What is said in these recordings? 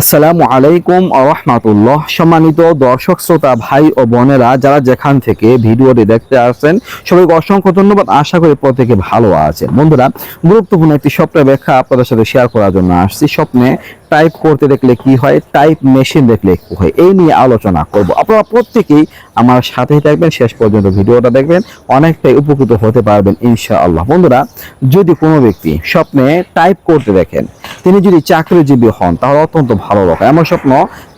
আসসালামু আলাইকুম রহমাতুল্লাহ। সম্মানিত দর্শক, শ্রোতা, ভাই ও বোনেরা, যারা যেখান থেকে ভিডিওটি দেখতে আসছেন, সবাইকে অসংখ্য ধন্যবাদ। আশা করি প্রত্যেকে ভালো আছেন। বন্ধুরা, গুরুত্বপূর্ণ একটি স্বপ্নের ব্যাখ্যা আপনাদের সাথে শেয়ার করার জন্য আসছি। স্বপ্নে টাইপ করতে দেখলে কি হয়? টাইপ মেশিন দেখলে কি হয়? এই নিয়ে আলোচনা করব। আপনারা প্রত্যেকেই আমার সাথেই থাকবেন। শেষ পর্যন্ত ভিডিওটা দেখবেন। অনেকটাই উপকৃত হতে পারবেন ইনশাআল্লাহ। বন্ধুরা, যদি কোনো ব্যক্তি স্বপ্নে টাইপ করতে দেখেন, তিনি যদি চাকরিজীবী হন, তাহলে অত্যন্ত ভালো রকম এমন স্বপ্ন,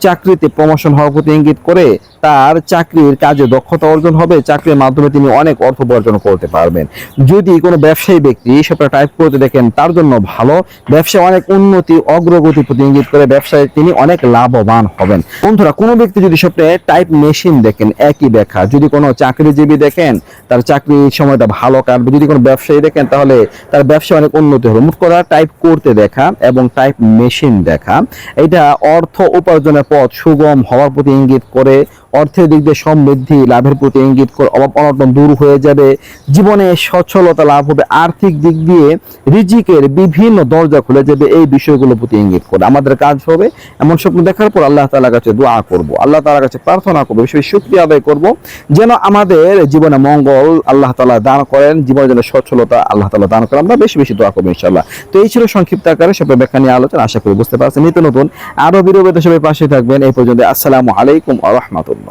চাকরিতে প্রমোশন হওয়ার প্রতি ইঙ্গিত করে তার চাকরির কাজে দক্ষতা অর্জন হবে। চাকরির মাধ্যমে তিনি অনেক অর্থ উপার্জন করতে পারবেন। যদি কোনো ব্যবসায়ী ব্যক্তি সেটা টাইপ করতে দেখেন, তার জন্য ভালো। ব্যবসায় অনেক উন্নতি, অগ্রগতি প্রতি ইঙ্গিত করে ব্যবসায় তিনি অনেক লাভবান হবেন। বন্ধুরা, কোনো ব্যক্তি যদি স্বপ্নে টাইপ মেশিন দেখেন, একই ব্যাখ্যা। যদি কোনো চাকরিজীবী দেখেন, তার চাকরি সময়টা ভালো কাটবে যদি কোনো ব্যবসায়ী দেখেন, তাহলে তার ব্যবসা অনেক উন্নতি হবে। মুখ করা টাইপ করতে দেখা এবং টাইপ মেশিন দেখা। এটা অর্থ উপার্জনের পথ সুগম হওয়ার প্রতি ইঙ্গিত করে অর্থের দিক দিয়ে সমৃদ্ধি, লাভের প্রতি ইঙ্গিত করে অভাব অনটন দূর হয়ে যাবে। জীবনে সচ্ছলতা লাভ হবে। আর্থিক দিক দিয়ে রিজিকের বিভিন্ন দরজা খুলে যাবে। এই বিষয়গুলো প্রতি ইঙ্গিত করে আমাদের কাজ হবে। এমন স্বপ্ন দেখার পর আল্লাহ তাআলার কাছে দোয়া করব। আল্লাহ তাআলার কাছে প্রার্থনা করব। বেশি শুকরিয়া আদায় করব। যেন আমাদের জীবনে মঙ্গল আল্লাহ তালা দান করেন। জীবনের জন্য সচ্ছলতা আল্লাহ তালা দান করেন। আমরা বেশি বেশি দোয়া করব ইনশাআল্লাহ। তো এই ছিল সংক্ষিপ্ত আকারে সবাই ব্যাখ্যা নিয়ে আলোচনা। আশা করি বুঝতে পারছেন। নিত্য নতুন আরও বিরোধী সবাই পাশে থাকবেন। এই পর্যন্ত আসসালামু আলাইকুম আ রহমাতুল্লাহ।